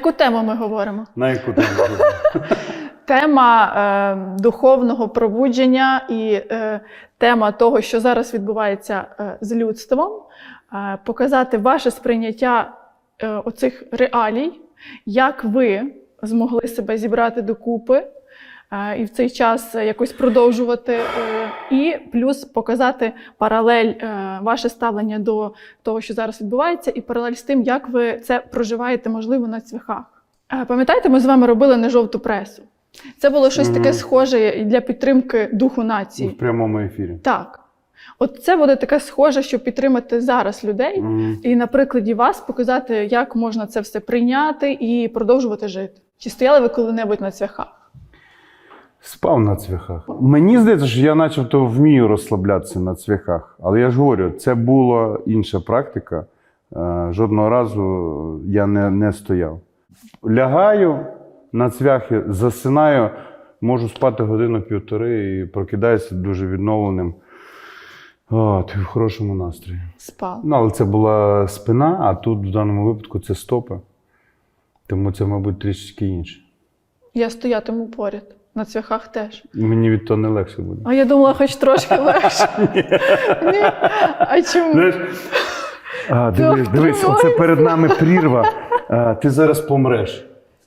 яку тему ми говоримо? На яку тему? Тема е, духовного пробудження і е, тема того, що зараз відбувається е, з людством, е, показати ваше сприйняття е, оцих реалій, як ви змогли себе зібрати докупи і в цей час е, якось продовжувати, е, і плюс показати паралель е, ваше ставлення до того, що зараз відбувається, і паралель з тим, як ви це проживаєте, можливо, на цвяхах. Пам'ятаєте, ми з вами робили не жовту пресу. Це було щось таке схоже для підтримки духу нації. В прямому ефірі. Так. От це буде таке схоже, щоб підтримати зараз людей, Мгм. і на прикладі вас показати, як можна це все прийняти і продовжувати жити. Чи стояли ви коли-небудь на цвяхах? Спав на цвяхах. Мені здається, що я начебто вмію розслаблятися на цвяхах. Але я ж говорю, це була інша практика. Е, Жодного разу я не, не стояв. Лягаю на цвяхи, засинаю, можу спати годину-півтори і прокидаюся дуже відновленим. О, ти в хорошому настрої. Спали. Ну, але це була спина, а тут в даному випадку це стопи. Тому це, мабуть, трішечки інше. Я стоятиму поряд. На цвяхах теж. Мені від того не легше буде. А я думала, хоч трошки легше. Ні. А чому? Знаєш, а, дивись, дивись, оце перед нами прірва. А, ти зараз помреш.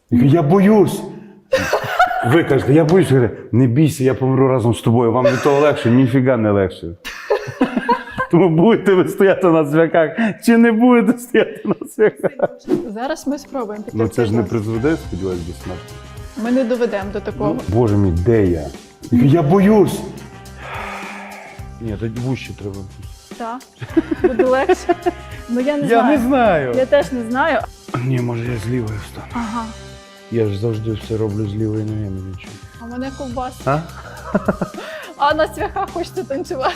Я кажу, Я боюсь. Ви кажете, я боюсь. Говорю, не бійся, я помру разом з тобою. Вам від того легше, ніфіга не легше. Тому будете ви стояти на цвяках, чи не будете стояти на цвяках. Зараз ми спробуємо. Ну це ж не призведе, сподіваюсь, до смерті. Ми не доведемо до такого. Боже мій, де я? Я боюсь. Ні, тоді вуще треба. Так. Буде легше. Ну я не Я знаю. не знаю. Я теж не знаю. Ні, може я з лівої встану. Ага. Я ж завжди все роблю з лівої ноги, мені нічого. А мене ковбас. А? А на цвяхах хочете танцювати.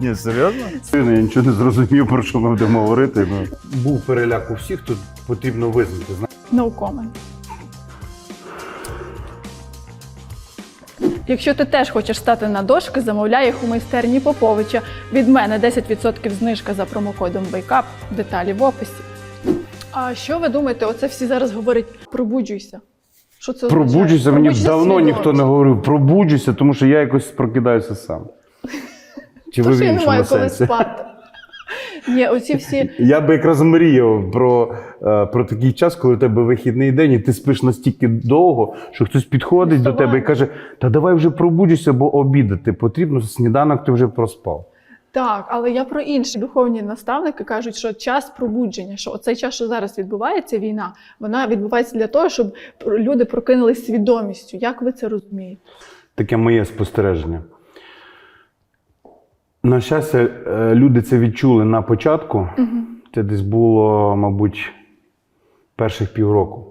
Ні, серйозно? Я нічого не зрозумів, про що ми будемо говорити. Ну. Був переляк у всіх, тут потрібно визнати. No comment. Якщо ти теж хочеш стати на дошки, замовляй їх у майстерні Поповича. Від мене 10% знижка за промокодом WakeUp. Деталі в описі. А що ви думаєте? Оце всі зараз говорять пробуджуйся. Що це означає? Пробуджуйся, мені Пробуджуйся давно свідомо. ніхто не говорив. Пробуджуйся, тому що я якось прокидаюся сам. Чи ви Тому в я не іншому маю коли сенсі? спати. Ні, оці всі Я би якраз мріяв про, е, про такий час, коли у тебе вихідний день, і ти спиш настільки довго, що хтось підходить до тебе і каже: Та давай вже пробуджуйся, бо обідати потрібно, сніданок ти вже проспав. Так, але я про інші духовні наставники кажуть, що час пробудження, що оцей час, що зараз відбувається, війна, вона відбувається для того, щоб люди прокинулись свідомістю. Як ви це розумієте? Таке моє спостереження. На щастя, е, люди це відчули на початку. Це десь було, мабуть, перших півроку.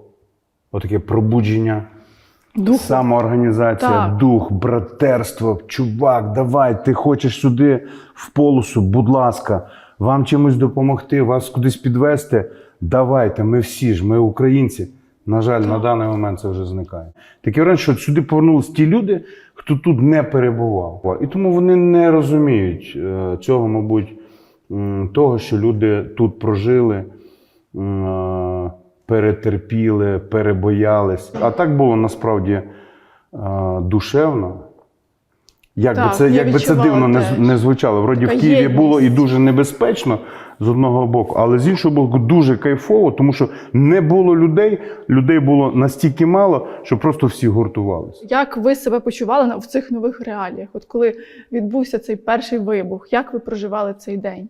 Отаке пробудження, Духу. самоорганізація, Так. дух, братерство. Чувак, давай, ти хочеш сюди в полосу, будь ласка, вам чимось допомогти, вас кудись підвести. Давайте, ми всі ж, ми українці. На жаль, на даний момент це вже зникає. Таке враження, що сюди повернулись ті люди, хто тут не перебував. І тому вони не розуміють е, цього, мабуть, того, що люди тут прожили, е, перетерпіли, перебоялись. А так було насправді е, душевно. Як би це, як би це дивно не, не звучало. Вроді Така в Києві єдність. було і дуже небезпечно з одного боку, але з іншого боку, дуже кайфово, тому що не було людей, людей було настільки мало, що просто всі гуртувалися. Як ви себе почували в цих нових реаліях? От коли відбувся цей перший вибух, як ви проживали цей день?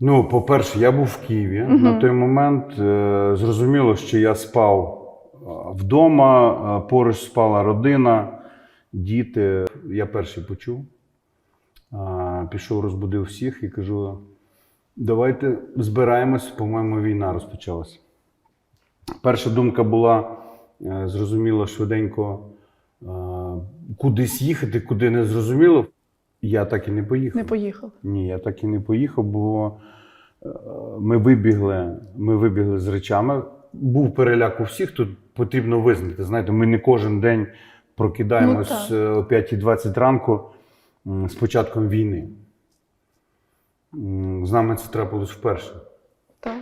Ну, по-перше, я був в Києві. На той момент е, зрозуміло, що я спав е, вдома, е, поруч спала родина, діти. Я перший почув. Пішов, розбудив всіх і кажу: давайте збираємось, по-моєму, війна розпочалася. Перша думка була е, зрозуміло швиденько е, кудись їхати, куди не зрозуміло. Я так і не поїхав. Не поїхали. Ні, я так і не поїхав, бо е, ми вибігли, ми вибігли з речами. Був переляк у всіх, тут потрібно визнати. Знаєте, ми не кожен день прокидаємось Ну, е, о 5.20 ранку з початком війни. З нами це трапилось вперше. Так.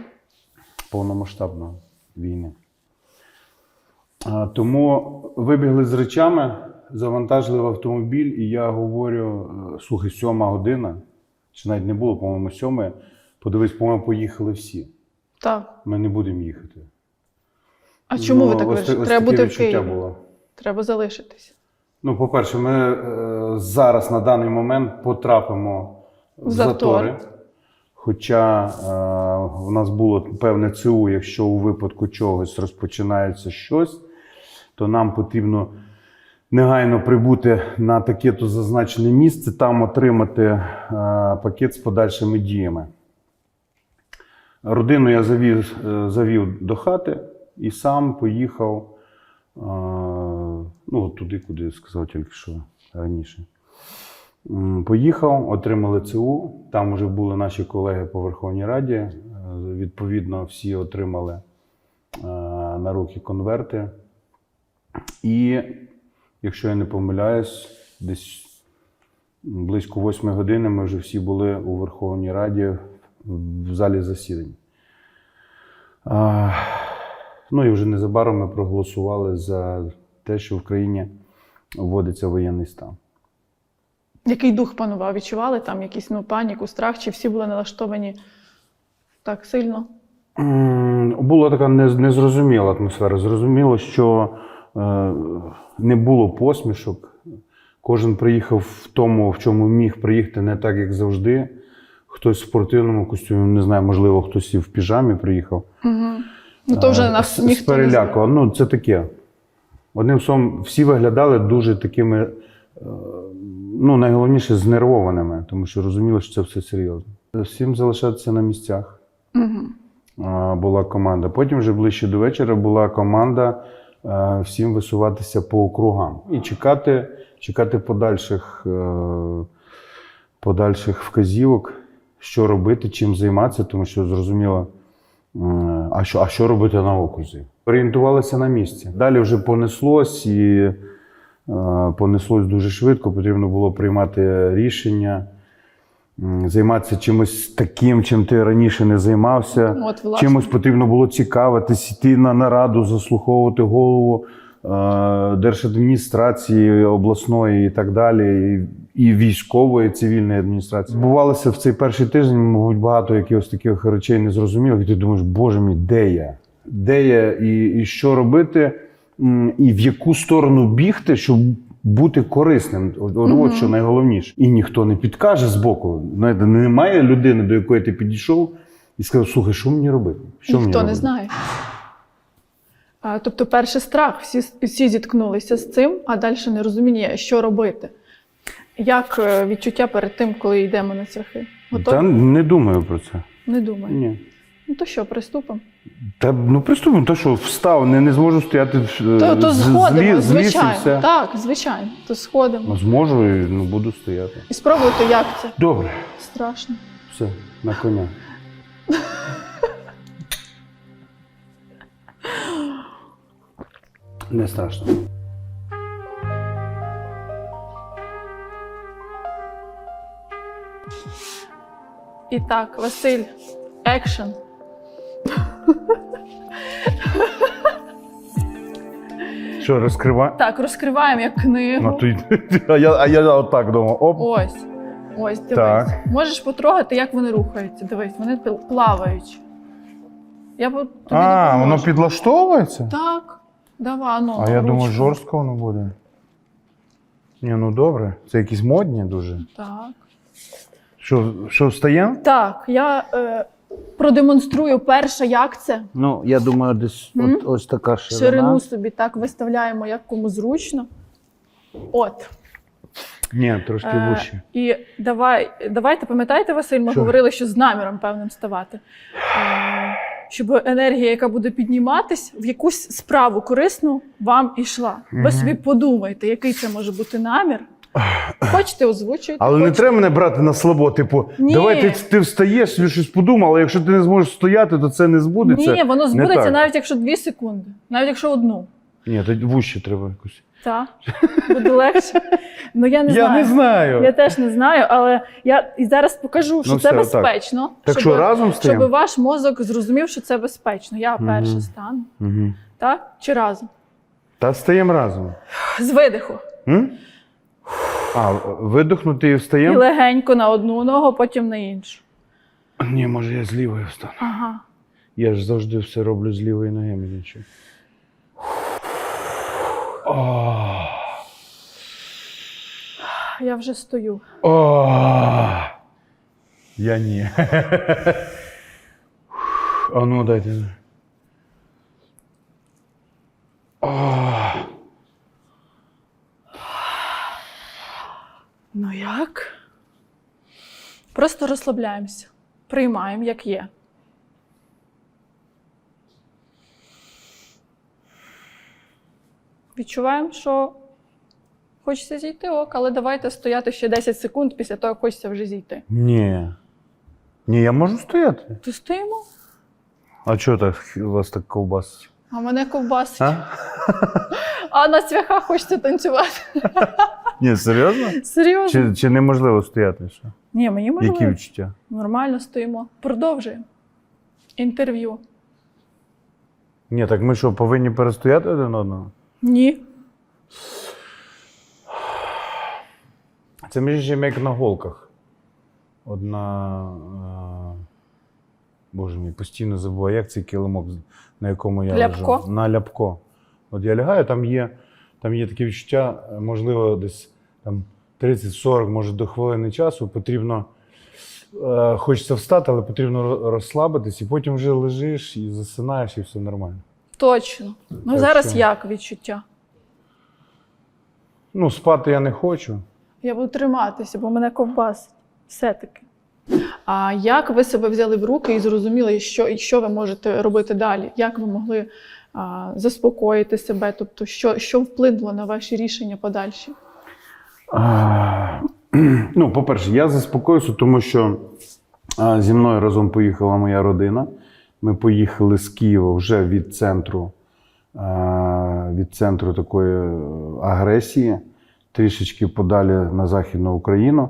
повномасштабної війни. Тому вибігли з речами, завантажили в автомобіль, і я говорю: е, слухай, сьома година, чи навіть не було, по-моєму, сьомої. Подивись, по-моєму, поїхали всі. Так. Ми не будемо їхати. А чому ви Ну, так ось вирішили? Треба бути в Києві. було. Треба залишитись. Ну, по-перше, ми е, зараз на даний момент потрапимо в Затор. затори. Хоча е, в нас було певне ЦУ, якщо у випадку чогось розпочинається щось, то нам потрібно негайно прибути на таке то зазначене місце, там отримати е, пакет з подальшими діями. Родину я завів, е, завів до хати і сам поїхав ну, туди, куди сказав тільки що раніше. Поїхав, отримали ЦУ. Там вже були наші колеги по Верховній Раді. Е, Відповідно, всі отримали е, на руки конверти. І, якщо я не помиляюсь, десь близько 8 години ми вже всі були у Верховній Раді в залі засідань. Ну і вже незабаром ми проголосували за те, що в країні вводиться воєнний стан. Який дух панував? Відчували там якісь ну, паніку, страх, чи всі були налаштовані так сильно? Була така незрозуміла атмосфера. Зрозуміло, що е, не було посмішок. Кожен приїхав в тому, в чому міг приїхати, не так, як завжди. Хтось в спортивному костюмі, не знаю, можливо, хтось і в піжамі приїхав. Угу. Ну то вже Е, нас з- з ніхто не переляку. Ну, це таке. Одним словом, всі виглядали дуже такими, е, ну, найголовніше, знервованими, тому що розуміли, що це все серйозно. Всім залишатися на місцях. Угу. була команда. Потім вже ближче до вечора була команда всім висуватися по округам і чекати, чекати подальших, подальших вказівок, що робити, чим займатися, тому що зрозуміло, а що, а що робити на окрузі. Орієнтувалися на місці. Далі вже понеслось і е, понеслось дуже швидко. Потрібно було приймати рішення. Займатися чимось таким, чим ти раніше не займався. От, власне. Чимось потрібно було цікавитись, йти на нараду, заслуховувати голову держадміністрації обласної і так далі, і, військової, і цивільної адміністрації. Бувалося в цей перший тиждень, мабуть, багато якихось таких речей незрозумілих, і ти думаєш, боже мій, де я? Де я і, і що робити, і в яку сторону бігти, щоб бути корисним. От, от, от що найголовніше. І ніхто не підкаже збоку. Знаєте, немає людини, до якої ти підійшов і сказав: слухай, що мені робити? Що мені Ніхто не робити? знає. Тобто, перший страх, всі, всі зіткнулися з цим, а далі не розуміння, що робити. Як е, відчуття перед тим, коли йдемо на цвяхи? Готові? Та не думаю про це. Не думаю. Ні. Ну то що, приступимо? Та ну приступимо, то що встав, не, не зможу стояти в- То, то сходимо, зліз- зліз звичайно. все. Так, звичайно. То сходимо. Ну, Зможу і ну, буду стояти. І спробуйте, як це. Добре, Страшно. все, на коня. Не страшно. І так, Василь, екшен. Що, розкривай? Так, розкриваємо як книгу. Ну, ти, а, я, а я отак думав. Оп. Ось. Ось, дивись. Так. Можеш потрогати, як вони рухаються. Дивись, вони плавають. Я б тобі А, допоможу. воно підлаштовується? Так. Давай, ну. А я думаю, жорстко воно буде. Ні, ну добре. Це якісь модні дуже. Так. Що, що встаємо? Так, я е, продемонструю перше, як це. Ну, я думаю, десь М? от, ось така ширина. Ширину собі так виставляємо, як кому зручно. От. Ні, трошки Е, вище. і давай, давайте, пам'ятаєте, Василь, ми Що? говорили, що з наміром певним ставати. Е, щоб енергія, яка буде підніматись, в якусь справу корисну вам ішла. Ви собі подумайте, який це може бути намір. Хочете озвучуйте. Але не треба мене брати на слабо. Типу, Ні. давай ти, ти встаєш, собі щось подумав, але якщо ти не зможеш стояти, то це не збудеться. Ні, воно збудеться навіть якщо дві секунди, навіть якщо одну. Ні, то вуще треба якось. Так, буде легше. Ну я не я знаю. не знаю. Я теж не знаю, але я і зараз покажу, що Ну, це все, безпечно. Так що разом щоб ваш мозок зрозумів, що це безпечно. Я Мгм. перша стану. Угу. Так? Чи разом? Та стаємо разом. З видиху. М? А, видихнути і встаємо? І легенько на одну ногу, потім на іншу. Ні, може я з лівої встану. Ага. Я ж завжди все роблю з лівої ноги, мені нічого. О, Я вже стою. о, я ні. А ну дайте. О, Ну як? Просто розслабляємося. Приймаємо, як є. Відчуваємо, що хочеться зійти ок, але давайте стояти ще 10 секунд після того, як хочеться вже зійти. ні. Ні, я можу стояти. То стоїмо, А чого так у вас так ковбас? а мене ковбасить. А? А на цвяхах хочеться танцювати. Ні, серйозно? Серйозно? Чи, чи неможливо стояти? Що? Ні, мені можливо. Які відчуття? Нормально стоїмо. Продовжуємо. Інтерв'ю. Ні, так ми що, повинні перестояти один одного? Ні. Це між іншим як на голках. Одна. Е... Боже мій, постійно забуваю, як цей килимок, на якому я Ляпко? лежу. На ляпко. От я лягаю, там є, там є таке відчуття, можливо, десь там 30-40, може до хвилини часу. Потрібно. Е, хочеться встати, але потрібно розслабитись, і потім вже лежиш і засинаєш, і все нормально. Точно. Ну Так зараз що? як відчуття? Ну, спати я не хочу. Я буду триматися, бо мене ковбасить. Все-таки. А як ви себе взяли в руки і зрозуміли, що, і що ви можете робити далі? Як ви могли а, заспокоїти себе? Тобто, що, що вплинуло на ваші рішення подальші? А, Ну, по-перше, я заспокоюся, тому що а, зі мною разом поїхала моя родина. Ми поїхали з Києва вже від центру, від центру такої е, агресії, трішечки подалі на Західну Україну.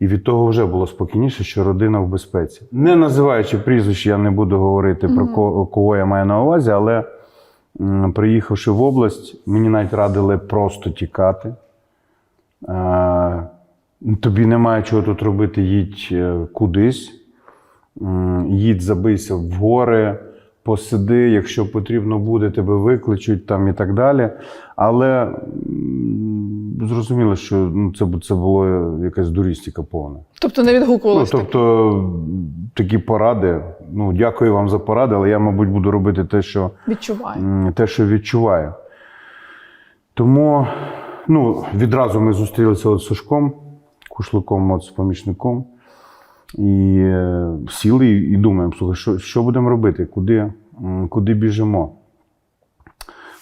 І від того вже було спокійніше, що родина в безпеці. Не називаючи прізвищ, я не буду говорити про Мгм. ко- кого я маю на увазі, але приїхавши в область, мені навіть радили просто тікати. Е, Тобі немає чого тут робити, їдь е, кудись, їдь, забийся в гори, посиди, якщо потрібно буде, тебе викличуть там і так далі. Але зрозуміло, що ну, це, це було якась дурістика повна. Тобто не Ну, тобто такі поради. Ну, дякую вам за поради, але я, мабуть, буду робити те, що Відчуваю. те, що відчуваю. Тому ну, відразу ми зустрілися от з Сушком, Кушликом, от з помічником. І е, сіли і, думаємо, слухай, що, що будемо робити, куди, куди біжимо.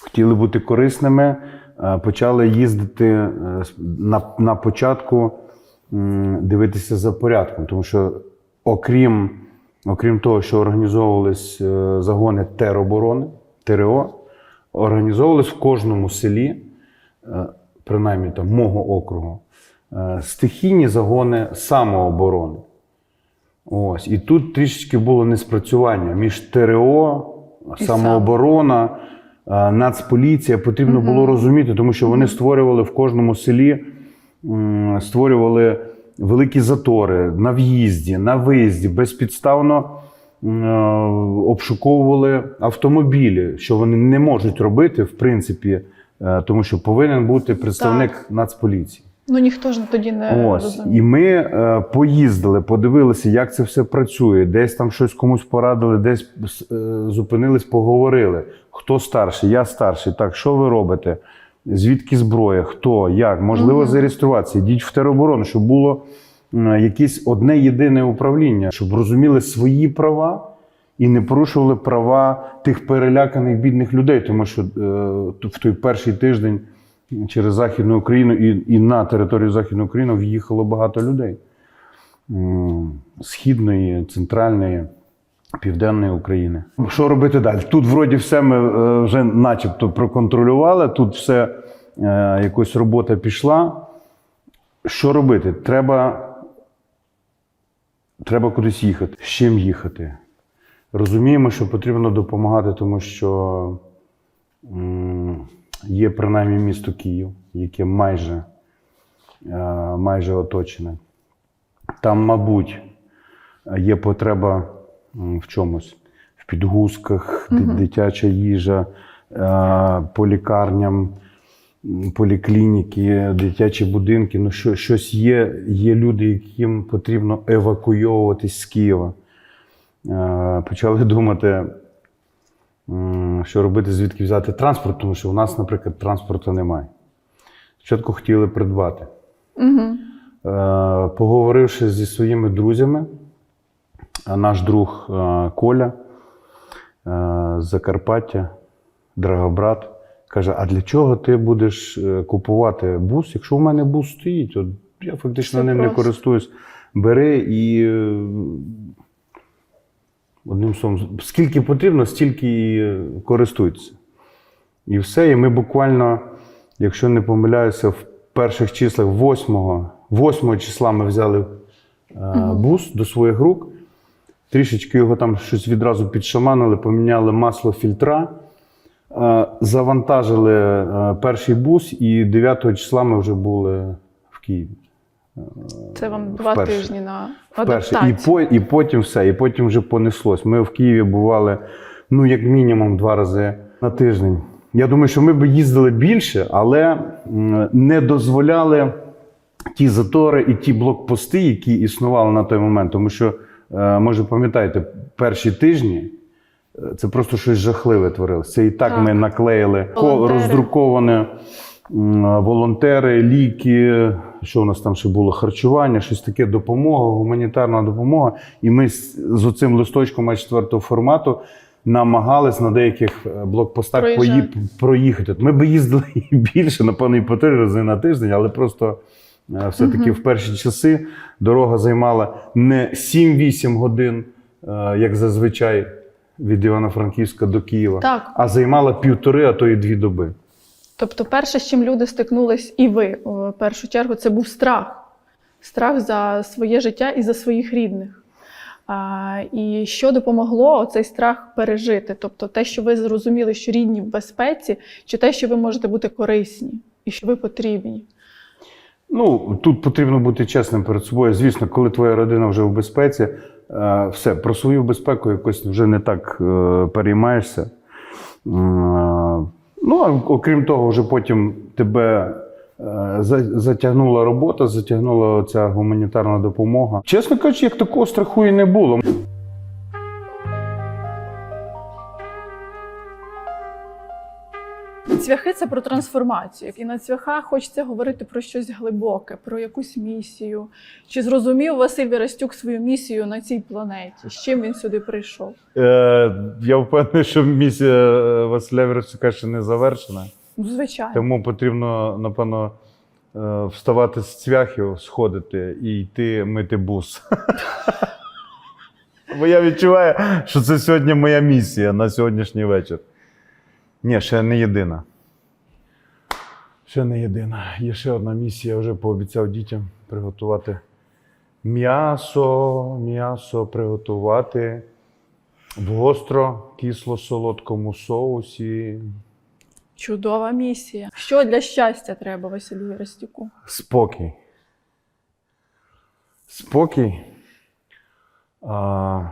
Хотіли бути корисними, е, почали їздити е, на, на початку дивитися за порядком, тому що окрім, окрім того, що організовувались загони тероборони, ТРО, організовувались в кожному селі, принаймні там мого округу, стихійні загони самооборони. Ось. І тут трішечки було неспрацювання між ТРО, І самооборона, е, Нацполіція. Потрібно було розуміти, тому що вони створювали в кожному селі, створювали великі затори на в'їзді, на виїзді, безпідставно е, обшуковували автомобілі, що вони не можуть робити, в принципі, е, тому що повинен бути представник Нацполіції. Ну ніхто ж тоді не Ось. розуміє. І ми е, поїздили, подивилися, як це все працює. Десь там щось комусь порадили, десь е, зупинились, поговорили. Хто старший? Я старший. Так, що ви робите? Звідки зброя? Хто? Як? Можливо, Мгм. зареєструватися. Йдіть в тероборону, щоб було е, якесь одне єдине управління, щоб розуміли свої права. І не порушували права тих переляканих бідних людей, тому що е, в той перший тиждень через Західну Україну і, і на територію Західної України в'їхало багато людей східної, центральної, південної України. Що робити далі? Тут, вроді, все ми е, вже начебто проконтролювали, тут все е, якась робота пішла. Що робити? Треба, треба кудись їхати. З чим їхати? Розуміємо, що потрібно допомагати, тому що є принаймні місто Київ, яке майже, е, майже оточене. Там, мабуть, є потреба в чомусь. В підгузках, ди- дитяча їжа, е, по лікарням, поліклініки, дитячі будинки. Ну, що, щось є. Є люди, яким потрібно евакуйовуватись з Києва. Е, Почали думати, що робити, звідки взяти транспорт, тому що у нас, наприклад, транспорту немає. Спочатку хотіли придбати. Угу. Поговоривши зі своїми друзями, наш друг е, Коля е, з Закарпаття, Драгобрат, каже: а для чого ти будеш купувати бус, якщо у мене бус стоїть? От я фактично Все ним не користуюсь. Бери і одним словом, скільки потрібно, стільки і е, користуйтеся. І все. І ми буквально, якщо не помиляюся, в перших числах 8, 8 числа ми взяли е, бус до своїх рук. Трішечки його там щось відразу підшаманили, поміняли масло фільтра, е, завантажили перший бус, і 9 числа ми вже були в Києві. Це вам два Вперше. тижні на Вперше. І, по, і потім все, і потім вже понеслось. Ми в Києві бували ну, як мінімум два рази на тиждень. Я думаю, що ми б їздили більше, але не дозволяли ті затори і ті блокпости, які існували на той момент. Тому що, е, може, пам'ятаєте, перші тижні е, це просто щось жахливе творилось. Це і так, Так. ми наклеїли ко- роздруковане волонтери, ліки. Що у нас там ще було? Харчування, щось таке, допомога, гуманітарна допомога. І ми з, оцим листочком А4 формату намагались на деяких е, блокпостах Проїжджати. пої- проїхати. Ми би їздили і більше, напевно, і по три рази на тиждень, але просто е, все-таки в перші часи дорога займала не 7-8 годин, е, як зазвичай від Івано-Франківська до Києва, Так. а займала півтори, а то і дві доби. Тобто, перше, з чим люди стикнулись, і ви в першу чергу, це був страх. Страх за своє життя і за своїх рідних. А, і що допомогло цей страх пережити? Тобто те, що ви зрозуміли, що рідні в безпеці, чи те, що ви можете бути корисні і що ви потрібні? Ну, тут потрібно бути чесним перед собою. Звісно, коли твоя родина вже в безпеці, все, про свою безпеку якось вже не так е, переймаєшся. Ну, а окрім того, вже потім тебе е, затягнула робота, затягнула ця гуманітарна допомога. Чесно кажучи, як такого страху і не було. Цвяхи це про трансформацію. І на цвяхах хочеться говорити про щось глибоке, про якусь місію. Чи зрозумів Василь Вірастюк свою місію на цій планеті? З чим він сюди прийшов? Е, я впевнений, що місія е, Василя Вересюка ще не завершена. Ну, звичайно. Тому потрібно, напевно, е, вставати з цвяхів, сходити і йти мити бус. Бо я відчуваю, що це сьогодні моя місія на сьогоднішній вечір. Ні, ще не єдина. Ще не єдина. Є ще одна місія, я вже пообіцяв дітям приготувати м'ясо, м'ясо приготувати в гостро кисло-солодкому соусі. Чудова місія. Що для щастя треба Василю Вірастюку? Спокій. Спокій. А,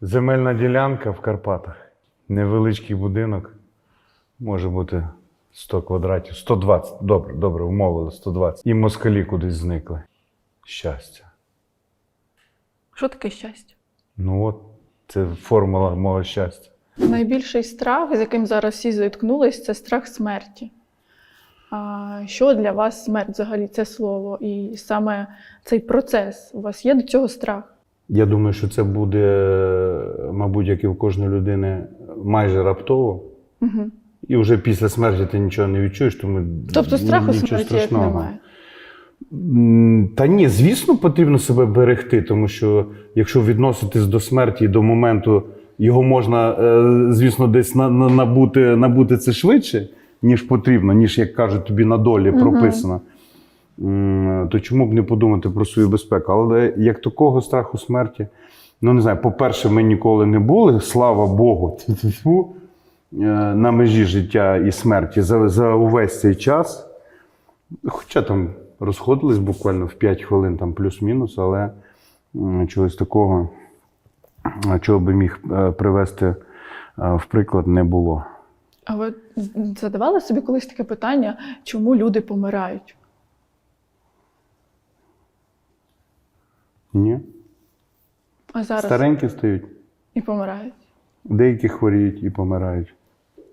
земельна ділянка в Карпатах. Невеличкий будинок. Може бути 100 квадратів, 120. Добре, добре, умовили 120. І москалі кудись зникли. Щастя. Що таке щастя? Ну от, це формула мого щастя. Найбільший страх, з яким зараз всі зіткнулись, це страх смерті. А що для вас смерть взагалі це слово? І саме цей процес? У вас є до цього страх? Я думаю, що це буде, мабуть, як і в кожної людини, майже раптово. Угу. І вже після смерті ти нічого не відчуєш, тому Тобто страху нічого смерті як страшного. немає. Та ні, звісно, потрібно себе берегти, тому що якщо відноситись до смерті до моменту, його можна, е, звісно, десь на, на, набути, набути це швидше, ніж потрібно, ніж, як кажуть, тобі на долі прописано. М, То чому б не подумати про свою безпеку? Але як такого страху смерті, ну не знаю, по-перше, ми ніколи не були, слава Богу, на межі життя і смерті за, за увесь цей час. Хоча там розходились буквально в 5 хвилин, там плюс-мінус, але чогось такого, чого би міг е, привести е, в приклад, не було. А ви задавали собі колись таке питання, чому люди помирають? Ні? А зараз Старенькі стають. і помирають. Деякі хворіють і помирають.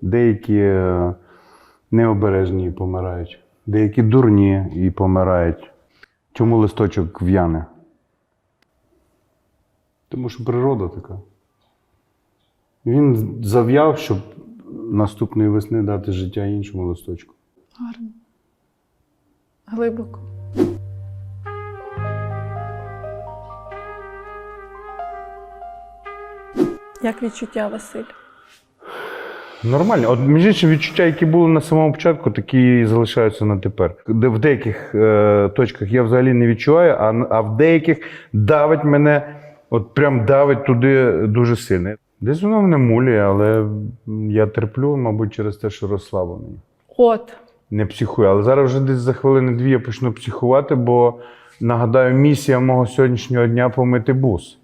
Деякі е, необережні і помирають. Деякі дурні і помирають. Чому листочок в'яне? Тому що природа така. Він зав'яв, щоб наступної весни дати життя іншому листочку. Гарно. Глибоко. Як відчуття, Василь? Нормально. От між іншим, відчуття, які були на самому початку, такі і залишаються на тепер. Де в деяких е, точках я взагалі не відчуваю, а, а в деяких давить мене, от прям давить туди дуже сильно. Десь воно мене мулює, але я терплю, мабуть, через те, що розслаблений. От. Не психую. Але зараз вже десь за хвилини-дві я почну психувати, бо нагадаю, місія мого сьогоднішнього дня помити бус.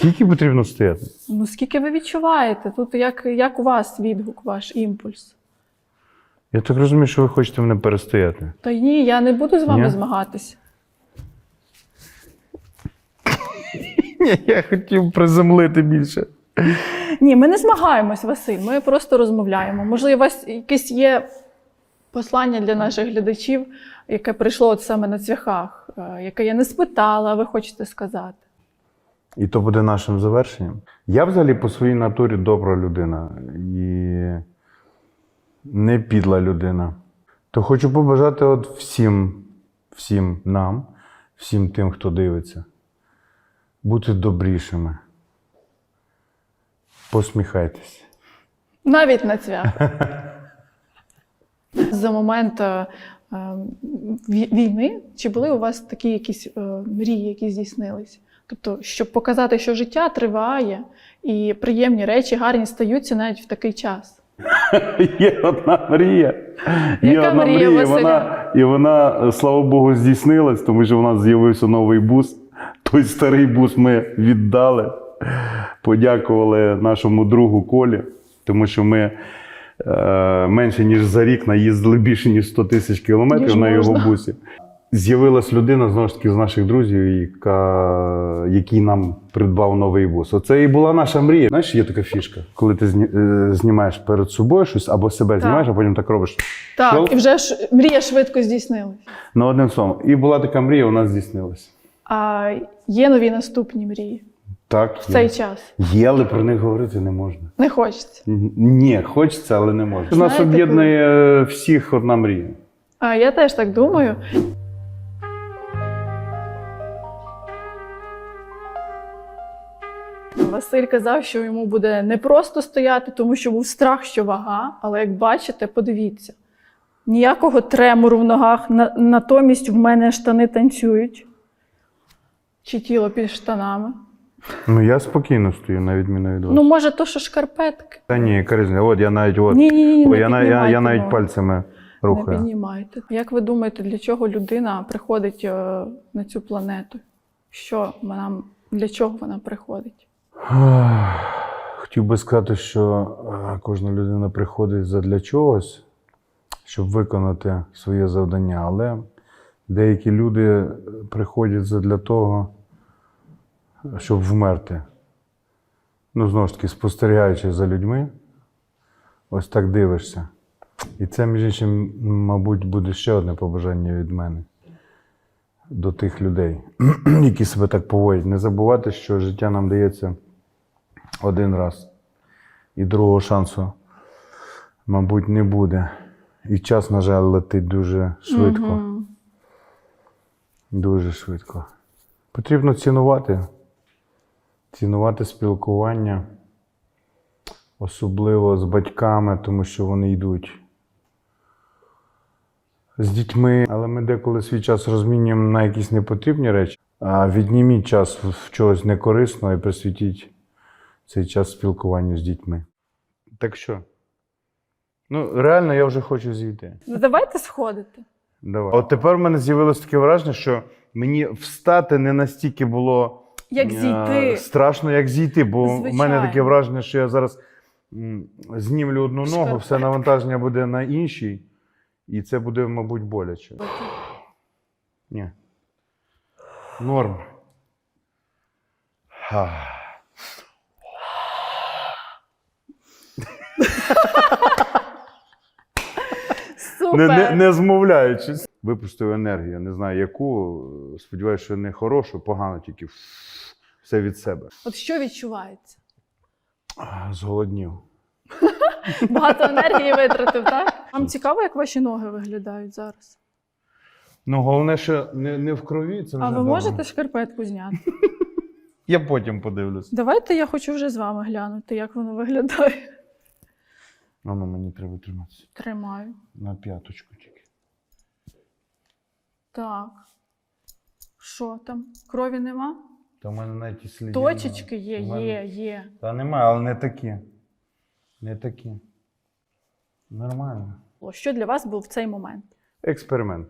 Скільки потрібно стояти? Ну скільки ви відчуваєте? Тут як, як у вас відгук, ваш імпульс? Я так розумію, що ви хочете мене перестояти. Та ні, я не буду з вами Ні? змагатися. Ні, я хотів приземлити більше. Ні, ми не змагаємось, Василь. Ми просто розмовляємо. Можливо, у вас якесь є послання для наших глядачів, яке прийшло от саме на цвяхах, е, яке я не спитала, а ви хочете сказати. І то буде нашим завершенням. Я взагалі по своїй натурі добра людина і не підла людина. То хочу побажати от всім, всім нам, всім тим, хто дивиться, бути добрішими. Посміхайтесь. Навіть на цвях. За момент е, е, війни, чи були у вас такі якісь е, мрії, які здійснились? Тобто, щоб показати, що життя триває і приємні речі гарні стаються навіть в такий час. Є одна мрія. Є Яка одна мрія, мрія, вона, і вона, слава Богу, здійснилась, тому що в нас з'явився новий бус. Той старий бус ми віддали, подякували нашому другу Колі, тому що ми е, менше ніж за рік наїздили більше ніж 100 тисяч кілометрів Ніж на його бусі. З'явилась людина знову ж таки з наших друзів, яка, який нам придбав новий бус. Оце і була наша мрія. Знаєш, є така фішка, коли ти зні- е, знімаєш перед собою щось або себе Так. знімаєш, а потім так робиш. Так, Що? і вже ж мрія швидко здійснилась. Ну, одним словом. І була така мрія, у нас здійснилась. А є нові наступні мрії Так, в цей час. є, але про них говорити не можна. Не хочеться. Н- Ні, хочеться, але не можна. Нас Знаєте, об'єднує е, всіх одна мрія. А я теж так думаю. Василь казав, що йому буде не просто стояти, тому що був страх, що вага. Але як бачите, подивіться, ніякого тремору в ногах, натомість в мене штани танцюють. Чи тіло під штанами. Ну я спокійно стою, на відміну від вас. Ну, може, то, що шкарпетки. Та ні, Каризня, от я навіть от. Ні, ні, ні, О, не я, на- я, я навіть ноги. пальцями Не рухаю. піднімайте. Як ви думаєте, для чого людина приходить е, на цю планету? Що вона, для чого вона приходить? Хотів би сказати, що е, кожна людина приходить задля чогось, щоб виконати своє завдання, але деякі люди приходять задля того, щоб вмерти. Ну, знову ж таки, спостерігаючи за людьми, ось так дивишся. І це, між іншим, мабуть, буде ще одне побажання від мене до тих людей, які себе так поводять. Не забувати, що життя нам дається один раз. І другого шансу, мабуть, не буде. І час, на жаль, летить дуже швидко. Мгм. Дуже швидко. Потрібно цінувати, цінувати спілкування, Особливо з батьками, тому що вони йдуть з дітьми. Але ми деколи свій час розмінюємо на якісь непотрібні речі. А відніміть час в в чогось некорисного і присвятіть цей час спілкуванню з дітьми. Так що? Ну, реально, я вже хочу зійти. Ну, давайте сходити. Давай. От тепер в мене з'явилось таке враження, що мені встати не настільки було Як е, зійти? страшно, як зійти. Бо в мене Звичайно. таке враження, що я зараз м, знімлю одну ногу, все Шкарпетки. навантаження буде на іншій, і це буде, мабуть, боляче. Ні. Норм. Ха. Супер! Не, не, не змовляючись. Випустив енергію, не знаю яку. Сподіваюся, що не хорошу, погано тільки все від себе. От що відчувається? Зголоднів. Багато енергії витратив, так? Вам цікаво, як ваші ноги виглядають зараз. Ну, головне, що не, не в крові. Це вже А ви добре. можете шкарпетку зняти? Я потім подивлюсь. Давайте я хочу вже з вами глянути, як воно виглядає. Ну, мені треба триматися. Тримаю. На п'яточку тільки. Так. Що там? Крові нема? Та в мене навіть і слідів. Точечки є, мене- є, є. Та немає, але не такі. Не такі. Нормально. Що для вас був в цей момент? Експеримент.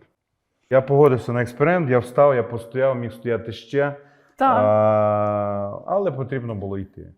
Я погодився на експеримент, я встав, я постояв, міг стояти ще. Так. А, але потрібно було йти.